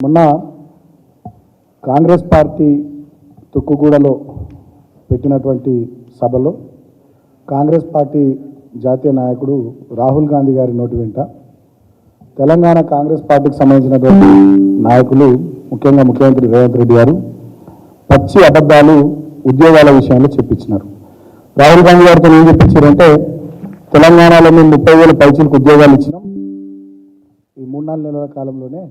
మొన్న కాంగ్రెస్ పార్టీ తుక్కుగూడలో పెట్టినటువంటి సభలో కాంగ్రెస్ పార్టీ జాతీయ నాయకుడు రాహుల్ గాంధీ గారి నోటి వెంట తెలంగాణ కాంగ్రెస్ పార్టీకి సంబంధించినటువంటి నాయకులు ముఖ్యంగా ముఖ్యమంత్రి రేవంత్ రెడ్డి గారు పచ్చి అబద్ధాలు ఉద్యోగాల విషయంలో చెప్పించినారు. రాహుల్ గాంధీ గారితో ఏం చెప్పించారంటే తెలంగాణలో మేము ముప్పై వేల పైచీలకు ఉద్యోగాలు ఇచ్చినాం. ఈ మూడు నాలుగు నెలల కాలంలోనే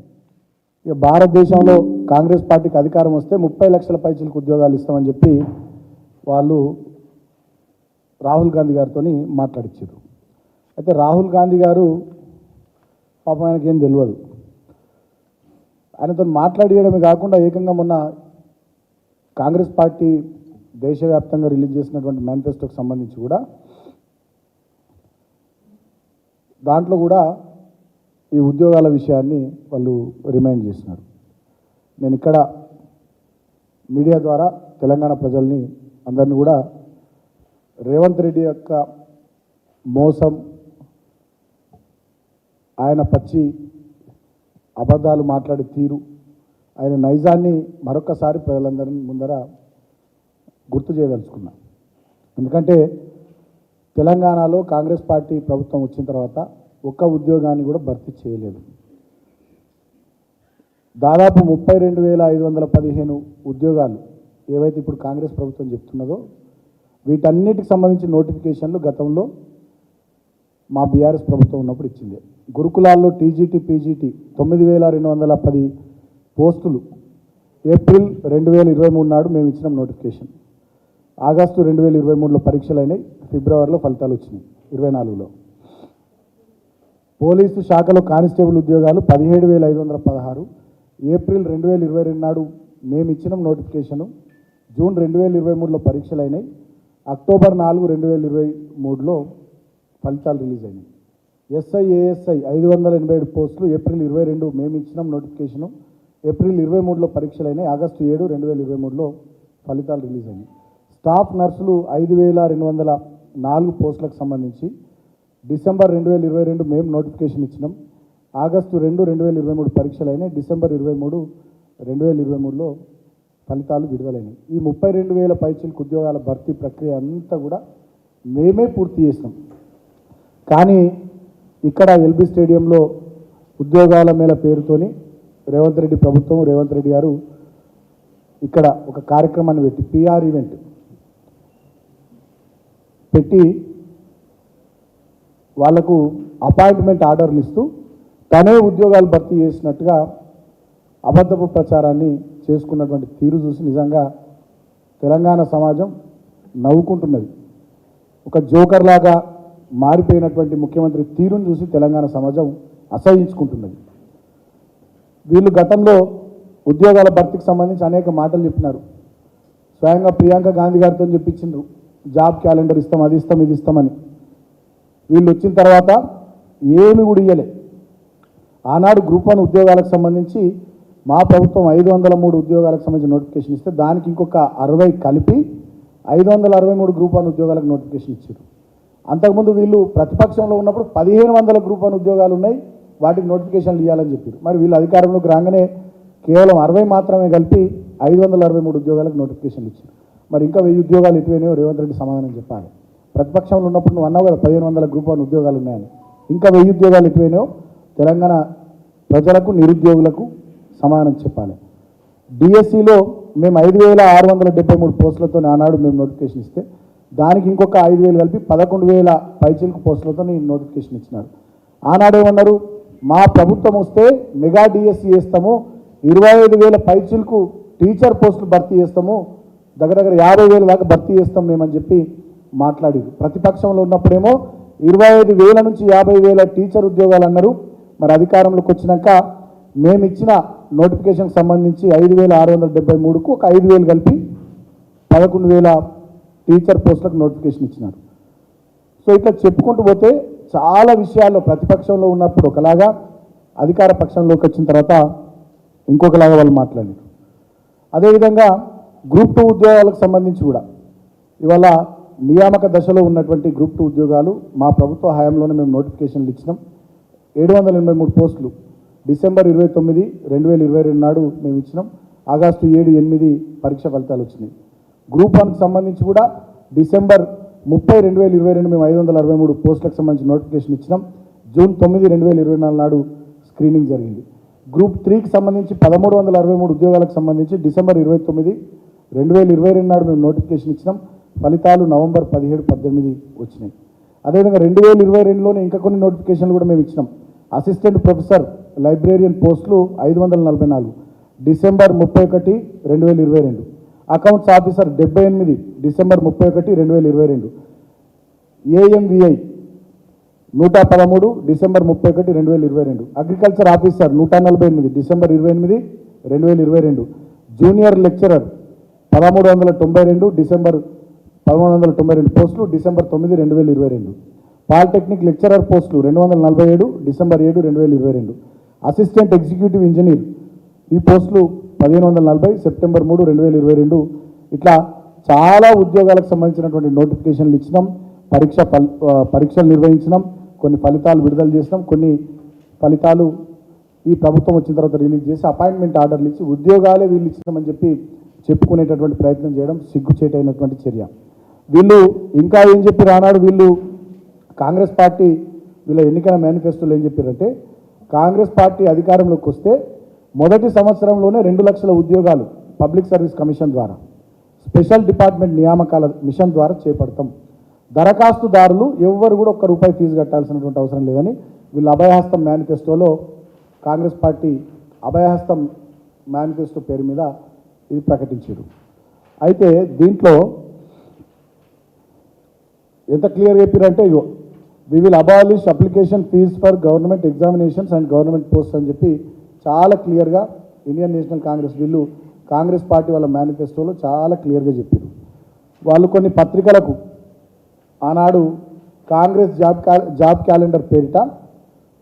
ఇక భారతదేశంలో కాంగ్రెస్ పార్టీకి అధికారం వస్తే ముప్పై లక్షల పైచలకు ఉద్యోగాలు ఇస్తామని చెప్పి వాళ్ళు రాహుల్ గాంధీ గారితో మాట్లాడిచ్చారు. అయితే రాహుల్ గాంధీ గారు పాపం ఆయనకి ఏం తెలియదు ఆయనతో మాట్లాడియడమే కాకుండా ఏకంగా మొన్న కాంగ్రెస్ పార్టీ దేశవ్యాప్తంగా రిలీజ్ చేసినటువంటి మేనిఫెస్టోకి సంబంధించి కూడా దాంట్లో కూడా ఈ ఉద్యోగాల విషయాన్ని వాళ్ళు రిమైండ్ చేస్తున్నారు. నేను ఇక్కడ మీడియా ద్వారా తెలంగాణ ప్రజల్ని అందరినీ కూడా రేవంత్ రెడ్డి యొక్క మోసం ఆయన పచ్చి అబద్ధాలు మాట్లాడే తీరు ఆయన నైజాన్ని మరొకసారి ప్రజలందరి ముందర గుర్తు చేయదలుచుకున్నా. ఎందుకంటే తెలంగాణలో కాంగ్రెస్ పార్టీ ప్రభుత్వం వచ్చిన తర్వాత ఒక్క ఉద్యోగాన్ని కూడా భర్తీ చేయలేదు. దాదాపు ముప్పై రెండు వేల ఐదు వందల పదిహేను ఉద్యోగాలు ఏవైతే ఇప్పుడు కాంగ్రెస్ ప్రభుత్వం చెప్తున్నదో వీటన్నిటికి సంబంధించిన నోటిఫికేషన్లు గతంలో మా బీఆర్ఎస్ ప్రభుత్వం ఉన్నప్పుడు ఇచ్చింది. గురుకులాల్లో టీజీటీ పీజీటీ తొమ్మిది వేల రెండు వందల పది పోస్టులు. ఏప్రిల్ రెండు వేల ఇరవై మూడు నాడు మేము ఇచ్చినాం నోటిఫికేషన్. ఆగస్టు రెండు వేల ఇరవై మూడులో పరీక్షలు అయినాయి. ఫిబ్రవరిలో ఫలితాలు వచ్చినాయి. ఇరవై నాలుగులో. పోలీసు శాఖలో కానిస్టేబుల్ ఉద్యోగాలు పదిహేడు వేల ఐదు వందల పదహారు. ఏప్రిల్ రెండు వేల ఇరవై రెండు నాడు మేము ఇచ్చిన నోటిఫికేషను జూన్ రెండు వేల ఇరవై మూడులో పరీక్షలు అయినాయి అక్టోబర్ నాలుగు రెండు వేల ఇరవై మూడులో ఫలితాలు రిలీజ్ అయినాయి ఎస్ఐ ఏఎస్ఐ ఐదు వందల ఎనభై ఏడు పోస్టులు ఏప్రిల్ ఇరవై రెండు మేము ఇచ్చినాం నోటిఫికేషను ఏప్రిల్ ఇరవై మూడులో పరీక్షలు అయినాయి ఆగస్టు ఏడు రెండు వేల ఇరవై మూడులో ఫలితాలు రిలీజ్ అయినాయి స్టాఫ్ నర్సులు ఐదు వేల రెండు వందల నాలుగు పోస్టులకు సంబంధించి డిసెంబర్ రెండు వేల ఇరవై రెండు మేము నోటిఫికేషన్ ఇచ్చినాం. ఆగస్టు రెండు రెండు వేల ఇరవై మూడు పరీక్షలు అయినాయి. డిసెంబర్ ఇరవై మూడు రెండు వేల ఇరవై మూడులో ఫలితాలు విడుదలైనాయి. ఈ ముప్పై రెండు వేల పైచీలకు ఉద్యోగాల భర్తీ ప్రక్రియ అంతా కూడా మేమే పూర్తి చేసినాం. కానీ ఇక్కడ ఎల్బీ స్టేడియంలో ఉద్యోగాల మేళ పేరుతోని రేవంత్ రెడ్డి ప్రభుత్వం రేవంత్ రెడ్డి గారు ఇక్కడ ఒక కార్యక్రమాన్ని పెట్టి పిఆర్ ఈవెంట్ పెట్టి వాళ్ళకు అపాయింట్మెంట్ ఆర్డర్లు ఇస్తూ తనే ఉద్యోగాలు భర్తీ చేసినట్టుగా అబద్ధపు ప్రచారాన్ని చేసుకున్నటువంటి తీరు చూసి నిజంగా తెలంగాణ సమాజం నవ్వుకుంటున్నది. ఒక జోకర్ లాగా మారిపోయినటువంటి ముఖ్యమంత్రి తీరును చూసి తెలంగాణ సమాజం అసహించుకుంటున్నది. వీళ్ళు గతంలో ఉద్యోగాల భర్తీకి సంబంధించి అనేక మాటలు చెప్పినారు. స్వయంగా ప్రియాంక గాంధీ గారితో చెప్పించిండ్రు జాబ్ క్యాలెండర్ ఇస్తాం అది ఇస్తాం ఇది ఇస్తామని వీళ్ళు వచ్చిన తర్వాత ఏమి కూడా ఇయ్యలే. ఆనాడు గ్రూప్ వన్ ఉద్యోగాలకు సంబంధించి మా ప్రభుత్వం ఐదు వందల మూడు ఉద్యోగాలకు సంబంధించి నోటిఫికేషన్ ఇస్తే దానికి ఇంకొక అరవై కలిపి ఐదు వందల అరవై మూడు గ్రూప్ వన్ ఉద్యోగాలకు నోటిఫికేషన్ ఇచ్చారు. అంతకుముందు వీళ్ళు ప్రతిపక్షంలో ఉన్నప్పుడు పదిహేను వందల గ్రూప్ వన్ ఉద్యోగాలు ఉన్నాయి వాటికి నోటిఫికేషన్లు ఇవ్వాలని చెప్పారు. మరి వీళ్ళు అధికారంలోకి రాగానే కేవలం అరవై మాత్రమే కలిపి ఐదు వందల అరవై మూడు ఉద్యోగాలకు నోటిఫికేషన్లు ఇచ్చారు. మరి ఇంకా వెయ్యి ఉద్యోగాలు ఎటువైనాయో రేవంత్ రెడ్డి సమాధానం చెప్పాలి. ప్రతిపక్షంలో ఉన్నప్పుడు నువ్వు అన్నావు కదా పదిహేను వందల గ్రూప్ వన్ ఉద్యోగాలు ఉన్నాయని. ఇంకా వెయ్యి ఉద్యోగాలు ఎక్కువైనాయో తెలంగాణ ప్రజలకు నిరుద్యోగులకు సమానం చెప్పాలి. డిఎస్సిలో మేము ఐదు వేల ఆరు వందల డెబ్బై మూడు పోస్టులతో ఆనాడు మేము నోటిఫికేషన్ ఇస్తే దానికి ఇంకొక ఐదు వేలు కలిపి పదకొండు వేల పైచిలకు పోస్టులతో నోటిఫికేషన్ ఇచ్చినారు. ఆనాడు ఏమన్నారు? మా ప్రభుత్వం వస్తే మెగా డిఎస్సి వేస్తాము ఇరవై ఐదు వేల పైచిలకు టీచర్ పోస్టులు భర్తీ చేస్తాము దగ్గర దగ్గర యాభై వేల దాకా భర్తీ చేస్తాం మేమని చెప్పి మాట్లాడారు ప్రతిపక్షంలో ఉన్నప్పుడేమో ఇరవై ఐదు వేల నుంచి యాభై వేల టీచర్ ఉద్యోగాలు అన్నారు. మరి అధికారంలోకి వచ్చినాక మేము ఇచ్చిన నోటిఫికేషన్కి సంబంధించి ఐదు వేల ఆరు వందల డెబ్బై మూడుకు ఒక ఐదు వేలు కలిపి పదకొండు వేల టీచర్ పోస్టులకు నోటిఫికేషన్ ఇచ్చినారు. సో ఇట్లా చెప్పుకుంటూ పోతే చాలా విషయాల్లో ప్రతిపక్షంలో ఉన్నప్పుడు ఒకలాగా అధికార పక్షంలోకి వచ్చిన తర్వాత ఇంకొకలాగా వాళ్ళు మాట్లాడారు అదేవిధంగా గ్రూప్ టూ ఉద్యోగాలకు సంబంధించి కూడా ఇవాళ నియామక దశలో ఉన్నటువంటి గ్రూప్ టూ ఉద్యోగాలు మా ప్రభుత్వ హయాంలోనే మేము నోటిఫికేషన్లు ఇచ్చినాం. ఏడు వందల ఎనభై మూడు పోస్టులు డిసెంబర్ ఇరవై తొమ్మిది రెండు వేల ఇరవై రెండు నాడు మేము ఇచ్చినాం. ఆగస్టు ఏడు ఎనిమిది పరీక్ష ఫలితాలు వచ్చినాయి. గ్రూప్ వన్కి సంబంధించి కూడా డిసెంబర్ ముప్పై రెండు వేల ఇరవై రెండు మేము ఐదు వందల అరవై మూడు పోస్టులకు సంబంధించి నోటిఫికేషన్ ఇచ్చినాం. జూన్ తొమ్మిది రెండు వేల ఇరవై నాలుగు నాడు స్క్రీనింగ్ జరిగింది. గ్రూప్ త్రీకి సంబంధించి పదమూడు వందల అరవై మూడు ఉద్యోగాలకు సంబంధించి డిసెంబర్ ఇరవై తొమ్మిది రెండు వేల ఇరవై రెండు నాడు మేము నోటిఫికేషన్ ఇచ్చినాం. ఫలితాలు నవంబర్ పదిహేడు పద్దెనిమిది వచ్చినాయి. అదేవిధంగా రెండు వేల ఇరవై రెండులోనే ఇంకా కొన్ని నోటిఫికేషన్లు కూడా మేము ఇచ్చినాం. అసిస్టెంట్ ప్రొఫెసర్ లైబ్రేరియన్ పోస్టులు ఐదు వందల నలభై నాలుగు డిసెంబర్ ముప్పై ఒకటి రెండు వేల ఇరవై రెండు. అకౌంట్స్ ఆఫీసర్ డెబ్బై ఎనిమిది డిసెంబర్ ముప్పై ఒకటి రెండు వేల ఇరవై రెండు. ఏఎంవిఐ నూట పదమూడు డిసెంబర్ ముప్పై ఒకటి రెండు వేల ఇరవై రెండు. అగ్రికల్చర్ ఆఫీసర్ నూట నలభై ఎనిమిది డిసెంబర్ ఇరవై ఎనిమిది రెండు వేల ఇరవై రెండు. జూనియర్ లెక్చరర్ పదమూడు వందల తొంభై రెండు డిసెంబర్ పదమూడు వందల తొంభై రెండు పోస్టులు డిసెంబర్ తొమ్మిది రెండు వేల ఇరవై రెండు. పాలిటెక్నిక్ లెక్చరర్ పోస్టులు రెండు వందల నలభై ఏడు డిసెంబర్ ఏడు రెండు వేల ఇరవై రెండు. అసిస్టెంట్ ఎగ్జిక్యూటివ్ ఇంజనీర్ ఈ పోస్టులు పదిహేను వందల నలభై సెప్టెంబర్ మూడు రెండు వేల ఇరవై రెండు. ఇట్లా చాలా ఉద్యోగాలకు సంబంధించినటువంటి నోటిఫికేషన్లు ఇచ్చినాం పరీక్ష పరీక్షలు నిర్వహించినాం కొన్ని ఫలితాలు విడుదల చేసినాం కొన్ని ఫలితాలు ఈ ప్రభుత్వం వచ్చిన తర్వాత రిలీజ్ చేసి అపాయింట్మెంట్ ఆర్డర్లు ఇచ్చి ఉద్యోగాలే వీళ్ళు ఇచ్చినామని చెప్పి చెప్పుకునేటటువంటి ప్రయత్నం చేయడం సిగ్గుచేటైనటువంటి చర్య. వీళ్ళు ఇంకా ఏం చెప్పి రానాడు వీళ్ళు? కాంగ్రెస్ పార్టీ వీళ్ళ ఎన్నికల మేనిఫెస్టోలు ఏం చెప్పారంటే కాంగ్రెస్ పార్టీ అధికారంలోకి వస్తే మొదటి సంవత్సరంలోనే రెండు లక్షల ఉద్యోగాలు పబ్లిక్ సర్వీస్ కమిషన్ ద్వారా స్పెషల్ డిపార్ట్మెంట్ నియామకాల మిషన్ ద్వారా చేపడతాం. దరఖాస్తుదారులు ఎవ్వరు కూడా ఒక్క రూపాయి ఫీజు కట్టాల్సినటువంటి అవసరం లేదని వీళ్ళు అభయహస్తం మేనిఫెస్టోలో కాంగ్రెస్ పార్టీ అభయహస్తం మేనిఫెస్టో పేరు మీద ఇది ప్రకటించారు. అయితే దీంట్లో ఎంత క్లియర్ చెప్పారంటే ఇగో we will abolish application fee for government examinations and government post అని చెప్పి చాలా క్లియర్గా ఇండియన్ నేషనల్ కాంగ్రెస్ వీళ్ళు కాంగ్రెస్ పార్టీ వాళ్ళ మేనిఫెస్టోలో చాలా క్లియర్గా చెప్పారు వాళ్ళు కొన్ని పత్రికలకు ఆనాడు కాంగ్రెస్ జాబ్ క్యా జాబ్ క్యాలెండర్ పేరిట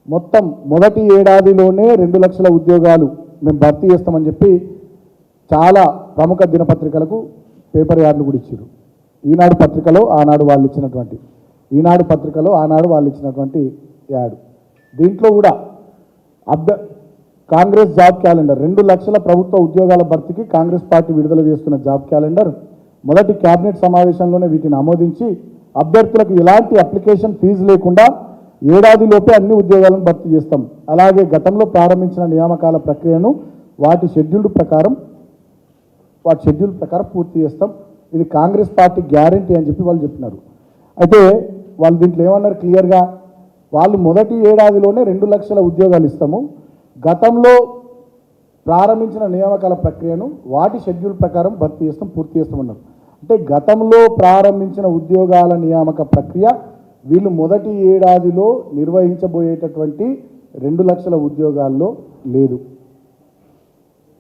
మొత్తం మొదటి ఏడాదిలోనే రెండు లక్షల ఉద్యోగాలు మేము భర్తీ చేస్తామని చెప్పి చాలా ప్రముఖ దినపత్రికలకు పేపర్ యార్డులు కూడా ఇచ్చారు ఈనాడు పత్రికలో ఆనాడు వాళ్ళు ఇచ్చినటువంటి ఈనాడు పత్రికలో ఆనాడు వాళ్ళు ఇచ్చినటువంటి యాడ్. దీంట్లో కూడా అభ్య కాంగ్రెస్ జాబ్ క్యాలెండర్ రెండు లక్షల ప్రభుత్వ ఉద్యోగాల భర్తీకి కాంగ్రెస్ పార్టీ విడుదల చేస్తున్న జాబ్ క్యాలెండర్ మొదటి కేబినెట్ సమావేశంలోనే వీటిని ఆమోదించి అభ్యర్థులకు ఎలాంటి అప్లికేషన్ ఫీజు లేకుండా ఏడాదిలోపే అన్ని ఉద్యోగాలను భర్తీ చేస్తాం. అలాగే గతంలో ప్రారంభించిన నియామకాల ప్రక్రియను వాటి షెడ్యూల్డ్ ప్రకారం వాటి షెడ్యూల్ ప్రకారం పూర్తి చేస్తాం. ఇది కాంగ్రెస్ పార్టీ గ్యారంటీ అని చెప్పి వాళ్ళు చెప్పినారు. అయితే వాళ్ళు దీంట్లో ఏమన్నారు? క్లియర్గా వాళ్ళు మొదటి ఏడాదిలోనే రెండు లక్షల ఉద్యోగాలు ఇస్తాము. గతంలో ప్రారంభించిన నియామకాల ప్రక్రియను వాటి షెడ్యూల్ ప్రకారం భర్తీ చేస్తాం పూర్తి చేస్తామన్నారు అంటే గతంలో ప్రారంభించిన ఉద్యోగాల నియామక ప్రక్రియ వీళ్ళు మొదటి ఏడాదిలో నిర్వహించబోయేటటువంటి రెండు లక్షల ఉద్యోగాల్లో లేదు.